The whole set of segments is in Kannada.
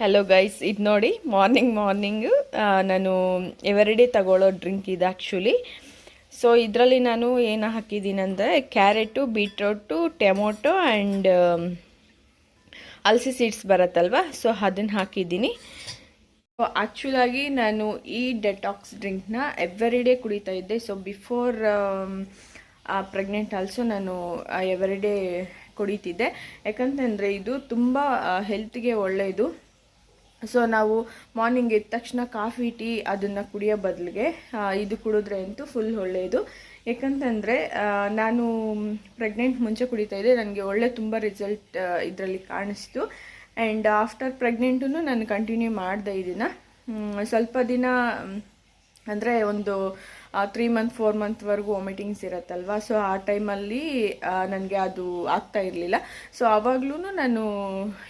ಹಲೋ ಗೈಸ್ ಇದು ನೋಡಿ ಮಾರ್ನಿಂಗ್ ಮಾರ್ನಿಂಗು ನಾನು ಎವರಿಡೇ ತಗೊಳ್ಳೋ ಡ್ರಿಂಕ್ ಇದು ಆ್ಯಕ್ಚುಲಿ ಸೊ ಇದರಲ್ಲಿ ನಾನು ಏನು ಹಾಕಿದ್ದೀನಿ ಅಂದರೆ carrot beetroot tomato and ಅಲ್ಸಿ seeds ಬರುತ್ತಲ್ವ? ಸೊ ಅದನ್ನು ಹಾಕಿದ್ದೀನಿ. ಸೊ ಆ್ಯಕ್ಚುಲಾಗಿ ನಾನು ಈ ಡೆಟಾಕ್ಸ್ ಡ್ರಿಂಕ್ನ ಎವರಿಡೇ ಕುಡಿತಾ ಇದ್ದೆ. ಸೊ ಬಿಫೋರ್ ಪ್ರೆಗ್ನೆಂಟ್ ಆಲ್ಸೋ ನಾನು ಎವರಿಡೇ ಕುಡಿತಿದ್ದೆ. ಯಾಕಂತಂದರೆ ಇದು ತುಂಬ ಹೆಲ್ತ್ಗೆ ಒಳ್ಳೆಯದು ಸೊ ನಾವು ಮಾರ್ನಿಂಗ್ ಎದ್ದ ತಕ್ಷಣ ಕಾಫಿ ಟೀ ಅದನ್ನು ಕುಡಿಯೋ ಬದಲಿಗೆ ಇದು ಕುಡಿದ್ರೆ ಅಂತೂ ಫುಲ್ ಒಳ್ಳೆಯದು ಯಾಕಂತಂದರೆ ನಾನು ಪ್ರೆಗ್ನೆಂಟ್ ಮುಂಚೆ ಕುಡಿತಾ ಇದ್ದೆ. ನನಗೆ ಒಳ್ಳೆ ತುಂಬ ರಿಸಲ್ಟ್ ಇದರಲ್ಲಿ ಕಾಣಿಸ್ತು. ಆ್ಯಂಡ್ ಆಫ್ಟರ್ ಪ್ರೆಗ್ನೆಂಟೂ ನಾನು ಕಂಟಿನ್ಯೂ ಮಾಡಿದೆ ಇದನ್ನು ಸ್ವಲ್ಪ ದಿನ ಅಂದರೆ ಒಂದು ತ್ರೀ ಮಂತ್ ಫೋರ್ ಮಂತ್ವರೆಗೂ ವಾಮಿಟಿಂಗ್ಸ್ ಇರುತ್ತಲ್ವ? ಸೊ ಆ ಟೈಮಲ್ಲಿ ನನಗೆ ಅದು ಆಗ್ತಾ ಇರಲಿಲ್ಲ. ಸೊ ಆವಾಗಲೂ ನಾನು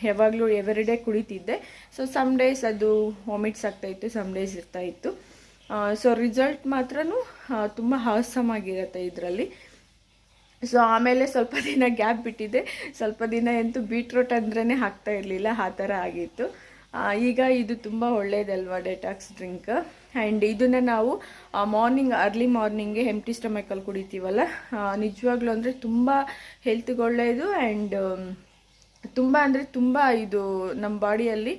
ಯಾವಾಗಲೂ ಎವರಿಡೇ ಕುಡಿತಿದ್ದೆ ಸೊ ಸಮ್ ಡೇಸ್ ಅದು ವಾಮಿಟ್ಸ್ ಆಗ್ತಾಯಿತ್ತು ಸಮ್ ಡೇಸ್ ಇರ್ತಾಯಿತ್ತು ಸೊ ರಿಸಲ್ಟ್ ಮಾತ್ರ ತುಂಬ ಹಾಸ್ಯಮಾಗಿರುತ್ತೆ ಇದರಲ್ಲಿ. ಸೊ ಆಮೇಲೆ ಸ್ವಲ್ಪ ದಿನ ಗ್ಯಾಪ್ ಬಿಟ್ಟಿದ್ದೆ ಸ್ವಲ್ಪ ದಿನ ಅಂತೂ ಬೀಟ್ರೂಟ್ ಅಂದ್ರೇ ಹಾಕ್ತಾ ಇರಲಿಲ್ಲ, ಆ ಥರ ಆಗಿತ್ತು. ಈಗ ಇದು ತುಂಬ ಒಳ್ಳೆಯದಲ್ವ ಡೆಟಾಕ್ಸ್ ಡ್ರಿಂಕ್ ಆ್ಯಂಡ್ ಇದನ್ನು ನಾವು ಮಾರ್ನಿಂಗ್ ಅರ್ಲಿ ಮಾರ್ನಿಂಗ್ಗೆ ಹೆಂಪ್ಟಿ ಸ್ಟಮಕಲ್ಲಿ ಕುಡಿತೀವಲ್ಲ? ನಿಜವಾಗ್ಲೂ ಅಂದರೆ ತುಂಬ ಹೆಲ್ತ್ಗೆ ಒಳ್ಳೆಯದು ಆ್ಯಂಡ್ ತುಂಬ ಅಂದರೆ ತುಂಬ ಇದು ನಮ್ಮ ಬಾಡಿಯಲ್ಲಿ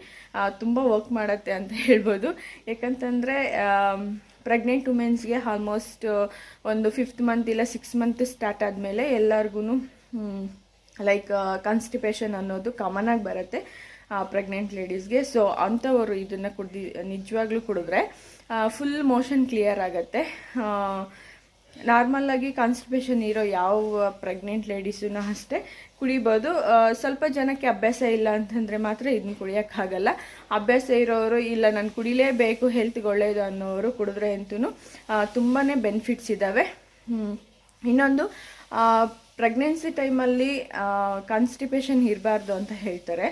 ತುಂಬ ವರ್ಕ್ ಮಾಡುತ್ತೆ ಅಂತ ಹೇಳ್ಬೋದು. ಯಾಕಂತಂದರೆ ಪ್ರೆಗ್ನೆಂಟ್ ವುಮೆನ್ಸ್ಗೆ ಆಲ್ಮೋಸ್ಟ್ ಒಂದು ಫಿಫ್ತ್ ಮಂತ್ ಇಲ್ಲ ಸಿಕ್ಸ್ ಮಂತ್ ಸ್ಟಾರ್ಟ್ ಆದಮೇಲೆ ಎಲ್ಲರಿಗೂ ಲೈಕ್ ಕಾನ್ಸ್ಟಿಪೇಷನ್ ಅನ್ನೋದು ಕಾಮನ್ ಆಗಿ ಬರುತ್ತೆ. ಪ್ರೆಗ್ನೆಂಟ್ ಲೇಡೀಸ್ಗೆ ಸೊ ಅಂಥವರು ಇದನ್ನು ಕುಡ್ದು, ನಿಜವಾಗ್ಲೂ ಕುಡಿದ್ರೆ ಫುಲ್ ಮೋಷನ್ ಕ್ಲಿಯರ್ ಆಗುತ್ತೆ. ನಾರ್ಮಲ್ಲಾಗಿ ಕಾನ್ಸ್ಟಿಪೇಷನ್ ಇರೋ ಯಾವ ಪ್ರೆಗ್ನೆಂಟ್ ಲೇಡೀಸೂ ಅಷ್ಟೇ ಕುಡಿಬೋದು. ಸ್ವಲ್ಪ ಜನಕ್ಕೆ ಅಭ್ಯಾಸ ಇಲ್ಲ ಅಂತಂದರೆ ಮಾತ್ರ ಇದನ್ನ ಕುಡಿಯೋಕ್ಕಾಗಲ್ಲ ಅಭ್ಯಾಸ ಇರೋರು, ಇಲ್ಲ ನಾನು ಕುಡಿಲೇಬೇಕು ಹೆಲ್ತ್ಗೆ ಒಳ್ಳೆಯದು ಅನ್ನೋರು ಕುಡಿದ್ರೆ ಅಂತೂ ತುಂಬಾ ಬೆನಿಫಿಟ್ಸ್ ಇದ್ದಾವೆ ಇನ್ನೊಂದು ಪ್ರೆಗ್ನೆನ್ಸಿ ಟೈಮಲ್ಲಿ ಕಾನ್ಸ್ಟಿಪೇಷನ್ ಇರಬಾರ್ದು ಅಂತ ಹೇಳ್ತಾರೆ.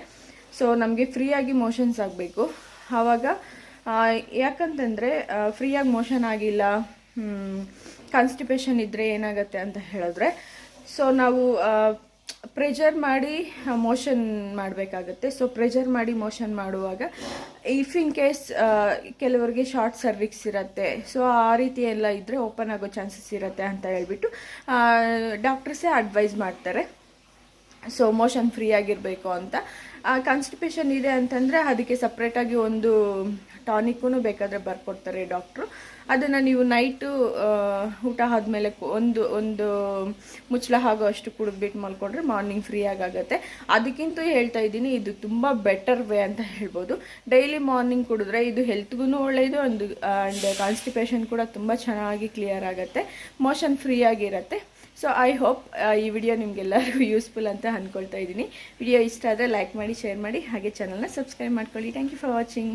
ಸೊ ನಮಗೆ ಫ್ರೀಯಾಗಿ ಮೋಷನ್ಸ್ ಆಗಬೇಕು. ಆವಾಗ ಯಾಕಂತಂದರೆ ಫ್ರೀಯಾಗಿ ಮೋಷನ್ ಆಗಿಲ್ಲ ಕಾನ್ಸ್ಟಿಪೇಷನ್ ಇದ್ದರೆ ಏನಾಗುತ್ತೆ ಅಂತ ಹೇಳಿದ್ರೆ ಸೊ ನಾವು ಪ್ರೆಷರ್ ಮಾಡಿ ಮೋಷನ್ ಮಾಡಬೇಕಾಗತ್ತೆ. ಸೊ ಪ್ರೆಷರ್ ಮಾಡಿ ಮೋಷನ್ ಮಾಡುವಾಗ ಇಫ್ ಇನ್ ಕೇಸ್ ಕೆಲವರಿಗೆ ಶಾರ್ಟ್ ಸರ್ವಿಕ್ಸ್ ಇರುತ್ತೆ ಸೊ ಆ ರೀತಿ ಎಲ್ಲ ಇದ್ದರೆ ಓಪನ್ ಆಗೋ ಚಾನ್ಸಸ್ ಇರುತ್ತೆ ಅಂತ ಹೇಳ್ಬಿಟ್ಟು ಡಾಕ್ಟರ್ಸೇ ಅಡ್ವೈಸ್ ಮಾಡ್ತಾರೆ. ಸೊ ಮೋಷನ್ ಫ್ರೀ ಆಗಿರಬೇಕು ಅಂತ. ಕಾನ್ಸ್ಟಿಪೇಷನ್ ಇದೆ ಅಂತಂದರೆ ಅದಕ್ಕೆ ಸಪ್ರೇಟಾಗಿ ಒಂದು ಟಾನಿಕ್ಕೂ ಬೇಕಾದರೆ ಬರ್ಕೊಡ್ತಾರೆ ಡಾಕ್ಟ್ರು ಅದನ್ನು ನೀವು ನೈಟು ಊಟ ಆದಮೇಲೆ ಒಂದು ಒಂದು ಮುಚ್ಚಳ ಆಗೋ ಅಷ್ಟು ಕುಡಿದ್ಬಿಟ್ಟು ಮಲ್ಕೊಂಡ್ರೆ ಮಾರ್ನಿಂಗ್ ಫ್ರೀ ಆಗುತ್ತೆ ಅದಕ್ಕಿಂತ ಹೇಳ್ತಾ ಇದ್ದೀನಿ, ಇದು ತುಂಬ ಬೆಟರ್ ವೇ ಅಂತ ಹೇಳ್ಬೋದು. ಡೈಲಿ ಮಾರ್ನಿಂಗ್ ಕುಡಿದ್ರೆ ಇದು ಹೆಲ್ತ್ಗೂ ಒಳ್ಳೆಯದು ಒಂದು ಆ್ಯಂಡ್ ಕಾನ್ಸ್ಟಿಪೇಷನ್ ಕೂಡ ತುಂಬ ಚೆನ್ನಾಗಿ ಕ್ಲಿಯರ್ ಆಗುತ್ತೆ. ಮೋಷನ್ ಫ್ರೀ ಆಗಿರುತ್ತೆ. ಸೊ ಐ ಹೋಪ್ ಈ ವಿಡಿಯೋ ನಿಮಗೆಲ್ಲರಿಗೂ ಯೂಸ್ಫುಲ್ ಅಂತ ಅಂದ್ಕೊಳ್ತಾ ಇದ್ದೀನಿ. ವಿಡಿಯೋ ಇಷ್ಟ ಆದರೆ ಲೈಕ್ ಮಾಡಿ ಶೇರ್ ಮಾಡಿ, ಹಾಗೆ ಚಾನಲ್ನ ಸಬ್ಸ್ಕ್ರೈಬ್ ಮಾಡ್ಕೊಳ್ಳಿ. Thank you for watching